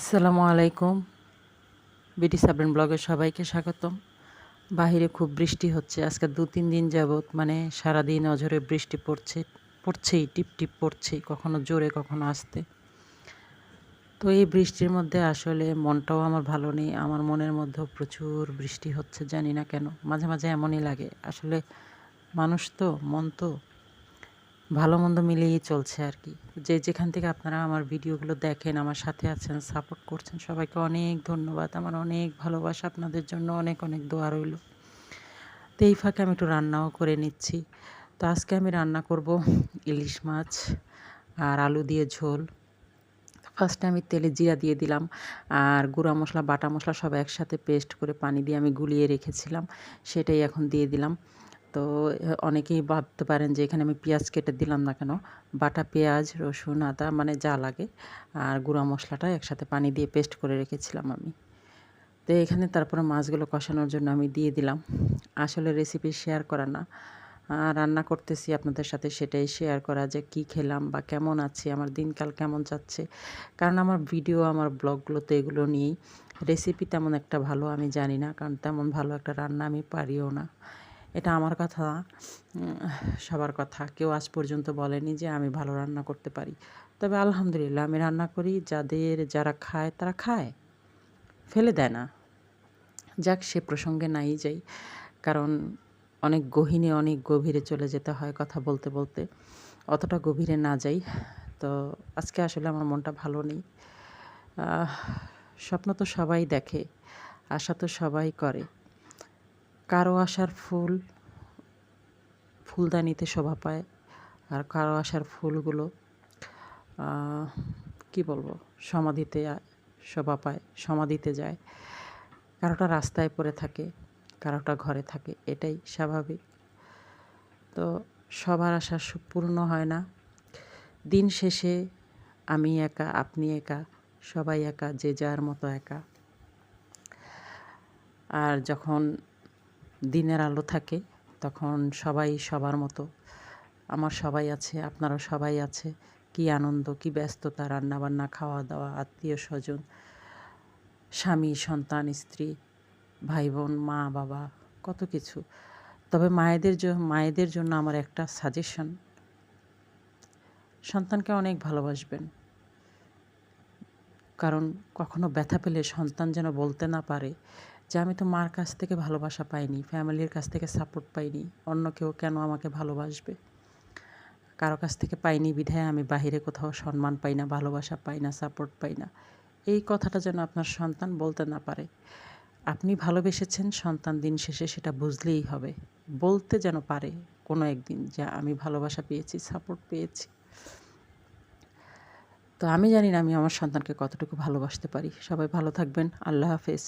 আসসালামু আলাইকুম। বিটি সাবরেন ব্লগে সবাইকে স্বাগতম। বাহিরে খুব বৃষ্টি হচ্ছে। আজকে দু তিন দিন যাবৎ মানে সারাদিন অঝরে বৃষ্টি পড়ছে, পড়ছেই, টিপ টিপ পড়ছেই, কখনো জোরে, কখনো আসতে। তো এই বৃষ্টির মধ্যে আসলে মনটাও আমার ভালো নেই। আমার মনের মধ্যেও প্রচুর বৃষ্টি হচ্ছে, জানি না কেন। মাঝে মাঝে এমনই লাগে। আসলে মানুষ তো, মন তো। ভালো মন্দ মিলিয়েই চলছে আর কি। যে যেখান থেকে আপনারা আমার ভিডিওগুলো দেখেন, আমার সাথে আছেন সাপোর্ট করছেন, সবাইকে অনেক ধন্যবাদ। আমার অনেক ভালোবাসা, আপনাদের জন্য অনেক অনেক দোয়া রইল। তো এই ফাঁকে আমি একটু রান্নাও করে নিচ্ছি। তো আজকে আমি রান্না করব ইলিশ মাছ আর আলু দিয়ে ঝোল। ফার্স্টে আমি তেলে জিরা দিয়ে দিলাম আর গুঁড়া মশলা, বাটা মশলা সব একসাথে পেস্ট করে পানি দিয়ে আমি গুলিয়ে রেখেছিলাম। সেটাই এখন দিয়ে দিলাম। তো অনেকেই ভাবতে পারেন যে এখানে আমি পেঁয়াজ কেটে দিলাম না কেন? বাটা পেঁয়াজ, রসুন, আদা মানে যা লাগে আর গুঁড়া মশলাটা একসাথে পানি দিয়ে পেস্ট করে রেখেছিলাম আমি। তো এখানে তারপরে মাছগুলো কষানোর জন্য আমি দিয়ে দিলাম। আসলে রেসিপি শেয়ার করা না। রান্না করতেছি আপনাদের সাথে সেটাই শেয়ার করা যে কি খেলাম বা কেমন আছি, আমার দিনকাল কেমন যাচ্ছে। কারণ আমার ভিডিও আমার ব্লগগুলোতে এগুলো নিয়েই। রেসিপি তেমন একটা ভালো আমি জানি না, কারণ তেমন ভালো একটা রান্না আমি পারিও না। এটা আমার কথা সবার কথা। কেউ আজ পর্যন্ত বলেনি যে আমি ভালো রান্না করতে পারি। তবে আলহামদুলিল্লাহ আমি রান্না করি, যাদের যারা খায় তারা খায়, ফেলে দেয় না। যাক, সে প্রসঙ্গে নাই যাই। কারণ অনেক গহীনে, অনেক গভীরে চলে যেতে হয় কথা বলতে বলতে। অতটা গভীরে না যাই। তো আজকে আসলে আমার মনটা ভালো নেই। স্বপ্ন তো সবাই দেখে, আশা তো সবাই করে। কারও আশার ফুল, ফুলদানিতে শোভা পায়। আর কারও আশার ফুলগুলো কি বলব, সমাধিতে শোভা পায়, সমাধিতে যায়। কারোটা রাস্তায় পড়ে থাকে, কারোটা ঘরে থাকে, এটাই স্বাভাবিক। তো সবার আশা পূর্ণ হয় না। দিন শেষে আমি একা, আপনি একা, সবাই একা, যে যার মতো একা। আর যখন দিনের আলো থাকে, তখন সবাই সবার মতো। আমার সবাই আছে, আপনারা সবাই আছে। কি আনন্দ, কি ব্যস্ততা, রান্নাবান্না খাওয়া দাওয়া আত্মীয় স্বজন, স্বামী, সন্তান, স্ত্রী ভাই বোন মা, বাবা, কত কিছু। তবে মায়েদের মায়েদের জন্য আমার একটা সাজেশন সন্তানকে অনেক ভালোবাসবেন। কারণ কখনো ব্যথা পেলে সন্তান যেন বলতে না পারে যে, আমি তো মার কাছ থেকে ভালোবাসা পাইনি, ফ্যামিলির কাছ থেকে সাপোর্ট পাইনি, অন্য কেউ কেন আমাকে ভালোবাসবে? কারও কাছ থেকে পাইনি বিধায় আমি বাহিরে কোথাও সম্মান পাই না, ভালোবাসা পাই না, সাপোর্ট পাই না। এই কথাটা যেন আপনার সন্তান বলতে না পারে। আপনি ভালোবেসেছেন, সন্তান দিন শেষে সেটা বুঝলেই হবে। বলতে যেন পারে কোনো একদিন যে, আমি ভালোবাসা পেয়েছি, সাপোর্ট পেয়েছি। তো আমি জানি না আমি আমার সন্তানকে কতটুকু ভালোবাসতে পারি। সবাই ভালো থাকবেন। আল্লাহ হাফেজ।